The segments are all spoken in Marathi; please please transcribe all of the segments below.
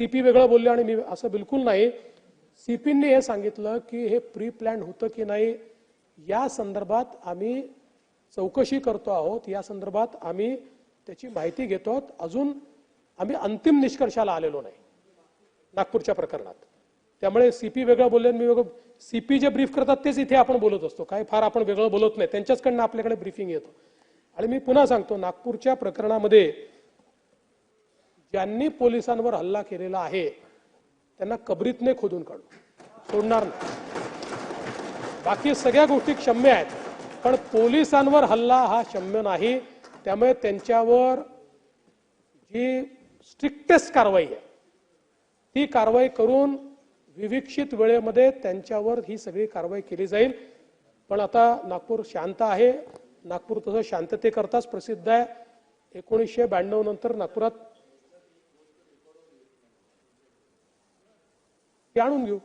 सीपी वेगळं बोलले आणि मी असं बिलकुल नाही. सीपींनी हे सांगितलं की हे प्री प्लॅन होतं की नाही या संदर्भात आम्ही चौकशी करतो आहोत. या संदर्भात आम्ही त्याची माहिती घेतो आहोत. अजून आम्ही अंतिम निष्कर्षाला आलेलो नाही नागपूरच्या प्रकरणात. त्यामुळे सीपी वेगळं बोलले आणि मी वेगळं सीपी जे ब्रीफ करतात तेच इथे आपण बोलत असतो. काय फार आपण वेगळं बोलत नाही. त्यांच्याचकडनं आपल्याकडे ब्रीफिंग येतं. आणि मी पुन्हा सांगतो नागपूरच्या प्रकरणामध्ये ज्यांनी पोलिसांवर हल्ला केलेला आहे त्यांना कबरीतने खोदून काढू. सोडणार नाही. बाकी सगळ्या गोष्टी क्षम्य आहेत पण पोलिसांवर हल्ला हा क्षम्य नाही. त्यामुळे त्यांच्यावर जी स्ट्रिक्टेस्ट कारवाई आहे ती कारवाई करून विविक्षित वेळेमध्ये त्यांच्यावर ही सगळी कारवाई केली जाईल. पण आता नागपूर शांत आहे. नागपूर तसं शांततेकरताच प्रसिद्ध आहे. एकोणीसशे ब्याण्णव नंतर नागपुरात ते आणून घेऊ.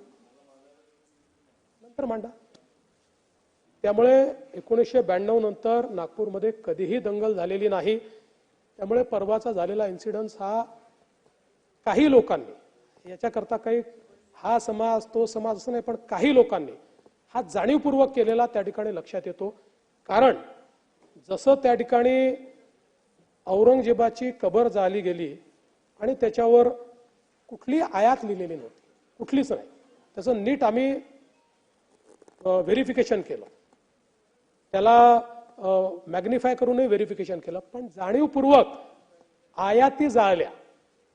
नंतर मांडा. त्यामुळे एकोणीसशे ब्याण्णव नंतर नागपूरमध्ये कधीही दंगल झालेली नाही. त्यामुळे परवाचा झालेला इन्सिडन्स हा काही लोकांनी याच्याकरता काही हा समाज तो समाज असं नाही पण काही लोकांनी हा जाणीवपूर्वक केलेला त्या ठिकाणी लक्षात येतो. कारण जसं त्या ठिकाणी औरंगजेबाची कबर जाली गेली आणि त्याच्यावर कुठली आयात लिहिलेली नव्हती. कुठलीच नाही. त्याचं नीट आम्ही व्हेरिफिकेशन केलं. त्याला मॅग्निफाय करूनही व्हेरिफिकेशन केलं. पण जाणीवपूर्वक आयाती जाळल्या.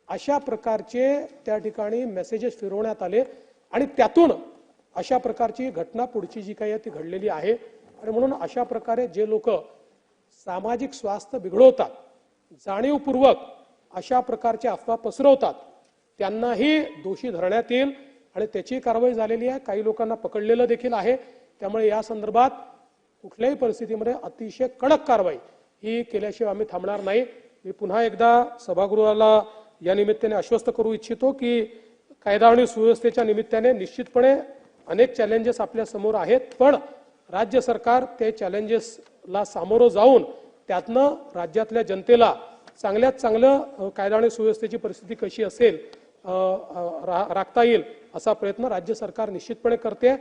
अशा प्रकारचे त्या ठिकाणी मेसेजेस फिरवण्यात आले आणि त्यातून अशा प्रकारची घटना पुढची जी काही आहे ती घडलेली आहे. आणि म्हणून अशा प्रकारे जे लोक सामाजिक स्वास्थ्य बिघडवतात जाणीवपूर्वक अशा प्रकारचे अफवा पसरवतात त्यांनाही दोषी धरण्यात येईल आणि त्याची कारवाई झालेली आहे. काही लोकांना पकडलेलं देखील आहे. त्यामुळे या संदर्भात कुठल्याही परिस्थितीमध्ये अतिशय कडक कारवाई ही केल्याशिवाय आम्ही थांबणार नाही. मी पुन्हा एकदा सभागृहाला या निमित्ताने आश्वस्त करू इच्छितो की कायदा आणि सुव्यवस्थेच्या निमित्ताने निश्चितपणे अनेक चॅलेंजेस आपल्यासमोर आहेत. पण राज्य सरकार ते चॅलेंजेसला सामोरं जाऊन त्यातनं राज्यातल्या जनतेला चांगल्यात चांगलं कायदा आणि सुव्यवस्थेची परिस्थिती कशी असेल राखता येईल असा प्रयत्न राज्य सरकार निश्चितपणे करते.